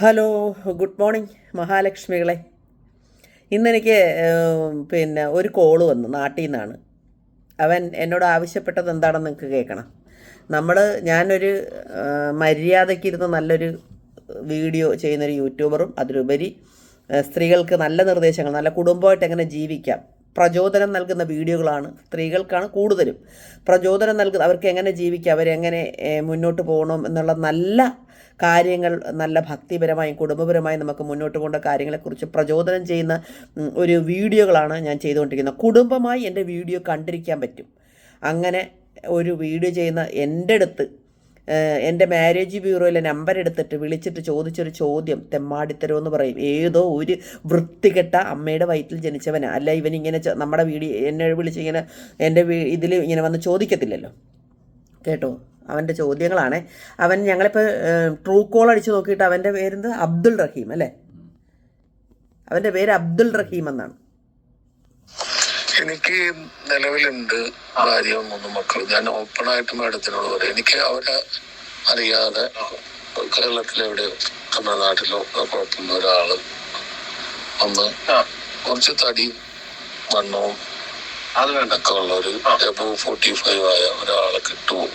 Hello good morning മഹാലക്ഷ്മികളെ. ഇന്നെനിക്ക് പിന്നെ ഒരു കോൾ വന്നു നാട്ടിൽ നിന്നാണ് അവൻ എന്നോട് ആവശ്യപ്പെട്ടത് എന്താണെന്ന് നിങ്ങൾക്ക് കേൾക്കണം. നമ്മൾ ഞാനൊരു മര്യാദയ്ക്കിരുന്ന് നല്ലൊരു വീഡിയോ ചെയ്യുന്നൊരു യൂട്യൂബറും അതിലുപരി സ്ത്രീകൾക്ക് നല്ല നിർദ്ദേശങ്ങൾ നല്ല കുടുംബമായിട്ട് എങ്ങനെ ജീവിക്കാം പ്രചോദനം നൽകുന്ന വീഡിയോകളാണ് സ്ത്രീകൾക്കാണ് കൂടുതലും. പ്രചോദനം നൽകുന്ന അവർക്ക് എങ്ങനെ ജീവിക്കാം അവരെങ്ങനെ മുന്നോട്ട് പോകണം എന്നുള്ള നല്ല കാര്യങ്ങൾ നല്ല ഭക്തിപരമായും കുടുംബപരമായും നമുക്ക് മുന്നോട്ട് കൊണ്ട കാര്യങ്ങളെക്കുറിച്ച് പ്രചോദനം ചെയ്യുന്ന ഒരു വീഡിയോകളാണ് ഞാൻ ചെയ്തുകൊണ്ടിരിക്കുന്നത്. കുടുംബമായി എന്റെ വീഡിയോ കണ്ടിരിക്കാൻ പറ്റും. അങ്ങനെ ഒരു വീഡിയോ ചെയ്യുന്ന എന്റെ അടുത്ത് എന്റെ മാരേജ് ബ്യൂറോയിലെ നമ്പർ എടുത്തിട്ട് വിളിച്ചിട്ട് ചോദിച്ചൊരു ചോദ്യം തെമ്മാടിത്തരം എന്ന് പറയും. ഏതോ ഒരു വൃത്തികെട്ട അമ്മയുടെ വയറ്റിൽ ജനിച്ചവനാ. അല്ല ഇവൻ ഇങ്ങനെ നമ്മുടെ വീഡിയോ എന്നെ വിളിച്ച് ഇങ്ങനെ എന്റെ ഇതിൽ ഇങ്ങനെ വന്ന് ചോദിക്കത്തില്ലല്ലോ? കേട്ടോ? അവന്റെ ചോദ്യങ്ങളാണ്. അവൻ ഞങ്ങളിപ്പോൾ ട്രൂ കോൾ അടിച്ച് നോക്കിയിട്ട് അവന്റെ പേരെന്ത്? അബ്ദുൾ റഹീം അല്ലേ? അവന്റെ പേര് അബ്ദുൾ റഹീം എന്നാണ്. എനിക്ക് നിലവിലുണ്ട് ഭാര്യ മൂന്ന് മക്കൾ ഞാൻ ഓപ്പൺ ആയിട്ട് മാഡത്തിനോട് പറയും. എനിക്ക് അവരെ അറിയാതെ കേരളത്തിലെവിടെയോ തമിഴ്നാട്ടിലോ കുഴപ്പമില്ല ഒരാൾ ഒന്ന് കുറച്ച് തടിയും വണ്ണവും അത് വേണ്ടൊക്കെ ഉള്ള ഒരു എബോ ഫോർട്ടി ഫൈവ് ആയ ഒരാളെ കിട്ടുമോ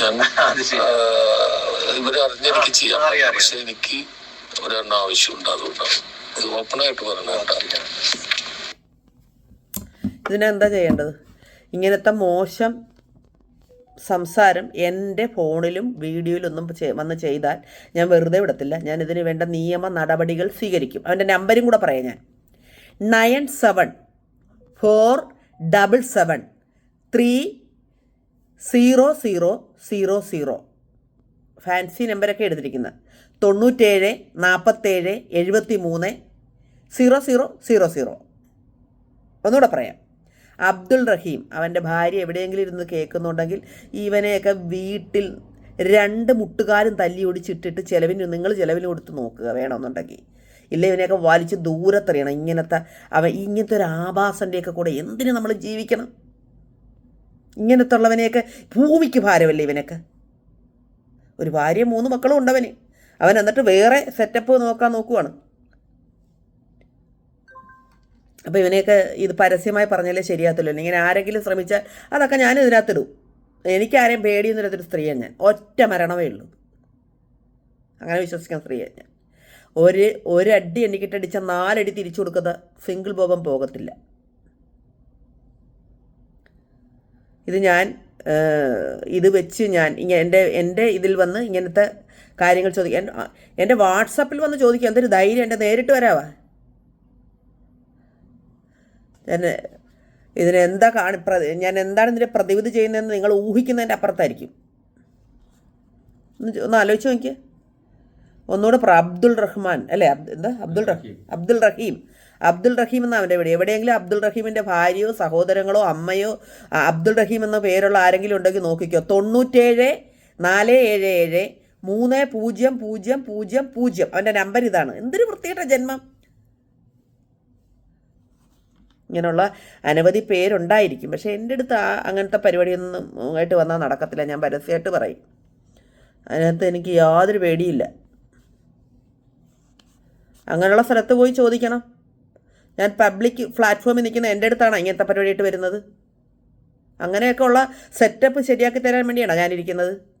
ഞാൻ അറിഞ്ഞെനിക്ക് ചെയ്യാം. അറിയാം, അറിയാം. പക്ഷെ എനിക്ക് ഒരെണ്ണം ആവശ്യമുണ്ട് അതുകൊണ്ടാണ് ഇത് ഓപ്പണായിട്ട് ആയിട്ട് പറഞ്ഞ ഇതിനെന്താ ചെയ്യേണ്ടത്? ഇങ്ങനത്തെ മോശം സംസാരം എന്റെ ഫോണിലും വീഡിയോയിലൊന്നും വന്ന് ചെയ്താൽ ഞാൻ വെറുതെ വിടത്തില്ല. ഞാൻ ഇതിന് വേണ്ട നിയമ നടപടികൾ സ്വീകരിക്കും. അവന്റെ നമ്പരും കൂടെ പറയാം ഞാൻ. Nine seven four double seven three zero zero zero zero. Fancy നമ്പരൊക്കെ എടുത്തിരിക്കുന്നത് തൊണ്ണൂറ്റേഴ് നാൽപ്പത്തേഴ് എഴുപത്തി മൂന്ന് സീറോ സീറോ സീറോ സീറോ. ഒന്നുകൂടെ പറയാം. അബ്ദുൾ റഹീം അവന്റെ ഭാര്യ എവിടെയെങ്കിലും ഇരുന്ന് കേൾക്കുന്നുണ്ടെങ്കിൽ ഇവനെയൊക്കെ വീട്ടിൽ രണ്ട് മുട്ടുകാലും തല്ലി ഒടിച്ചിട്ടിട്ട് ചിലവിന് നിങ്ങൾ ചിലവിന് കൊടുത്ത് നോക്കുക വേണമെന്നുണ്ടെങ്കിൽ. ഇല്ല ഇവനെയൊക്കെ വലിച്ച് ദൂരത്തെറിയണം. ഇങ്ങനത്തെ അവ ഇങ്ങനത്തെ ഒരു ആഭാസന്റെയൊക്കെ കൂടെ എന്തിനു നമ്മൾ ജീവിക്കണം? ഇങ്ങനത്തെ ഉള്ളവനെയൊക്കെ ഭൂമിക്ക് ഭാരമല്ലേ ഇവനൊക്കെ? ഒരു ഭാര്യയും മൂന്ന് മക്കളും ഉണ്ടവന്. അവൻ എന്നിട്ട് വേറെ സെറ്റപ്പ് നോക്കാൻ നോക്കുവാണ്. അപ്പോൾ ഇവനെയൊക്കെ ഇത് പരസ്യമായി പറഞ്ഞാലേ ശരിയാകത്തില്ലല്ലോ ഇങ്ങനെ ആരെങ്കിലും ശ്രമിച്ചാൽ അതൊക്കെ ഞാൻ ഇതിനകത്തിടും. എനിക്കാരെയും പേടിയൊന്നുമില്ലാത്തൊരു സ്ത്രീയാണ് ഞാൻ. ഒറ്റ മരണമേ ഉള്ളൂ. അങ്ങനെ വിശ്വസിക്കാൻ സ്ത്രീയാണ് ഞാൻ. ഒരു ഒരടി എനിക്കിട്ടടിച്ച നാലടി തിരിച്ചു കൊടുക്കുന്ന സിംഗിൾ ബോബം പോകത്തില്ല. ഇത് ഞാൻ ഇത് വെച്ച് ഞാൻ ഇങ്ങനെ എന്റെ എന്റെ ഇതിൽ വന്ന് ഇങ്ങനത്തെ കാര്യങ്ങൾ ചോദിക്കാൻ എന്റെ വാട്സപ്പിൽ വന്ന് ചോദിക്കുക എന്തൊരു ധൈര്യം എന്റെ നേരിട്ട് വരാവാ? ഞാൻ ഇതിനെന്താ കാണി പ്ര ഞാൻ എന്താണ് ഇതിന്റെ പ്രതിവിധി ചെയ്യുന്നതെന്ന് നിങ്ങൾ ഊഹിക്കുന്നതിന്റെ അപ്പുറത്തായിരിക്കും. ഒന്ന് ആലോചിച്ച് നോക്കിയേ. ഒന്നുകൂടെ പറ അബ്ദുൾ റഹ്മാൻ അല്ലേ? അബ്ദ് എന്താ? അബ്ദുൾ റഹീം അബ്ദുൾ റഹീം. അബ്ദുൾ റഹീം. എന്ന അവന്റെ എവിടെ എവിടെയെങ്കിലും അബ്ദുൾ റഹീമിന്റെ ഭാര്യയോ സഹോദരങ്ങളോ അമ്മയോ അബ്ദുൾ റഹീം എന്ന പേരുള്ള ആരെങ്കിലും ഉണ്ടെങ്കിൽ നോക്കിക്കോ. തൊണ്ണൂറ്റേഴ് നാല് ഏഴ് ഏഴ് മൂന്ന് പൂജ്യം പൂജ്യം പൂജ്യം പൂജ്യം. അവന്റെ നമ്പർ ഇതാണ്. എന്തൊരു വൃത്തികെട്ട ജന്മം. ഇങ്ങനെയുള്ള അനവധി പേരുണ്ടായിരിക്കും. പക്ഷേ എന്റെ അടുത്ത് ആ അങ്ങനത്തെ പരിപാടിയൊന്നും ആയിട്ട് വന്നാൽ നടക്കത്തില്ല. ഞാൻ പരസ്യമായിട്ട് പറയും. അതിനകത്ത് എനിക്ക് യാതൊരു പേടിയില്ല അങ്ങനെയുള്ള സ്ഥലത്ത് പോയി ചോദിക്കണം. ഞാൻ പബ്ലിക് പ്ലാറ്റ്ഫോമിൽ നിൽക്കുന്ന എന്റെ അടുത്താണ് ഇങ്ങനത്തെ പരിപാടിയായിട്ട് വരുന്നത്. അങ്ങനെയൊക്കെ ഉള്ള സെറ്റപ്പ് ശരിയാക്കി തരാൻ വേണ്ടിയാണ് ഞാനിരിക്കുന്നത്?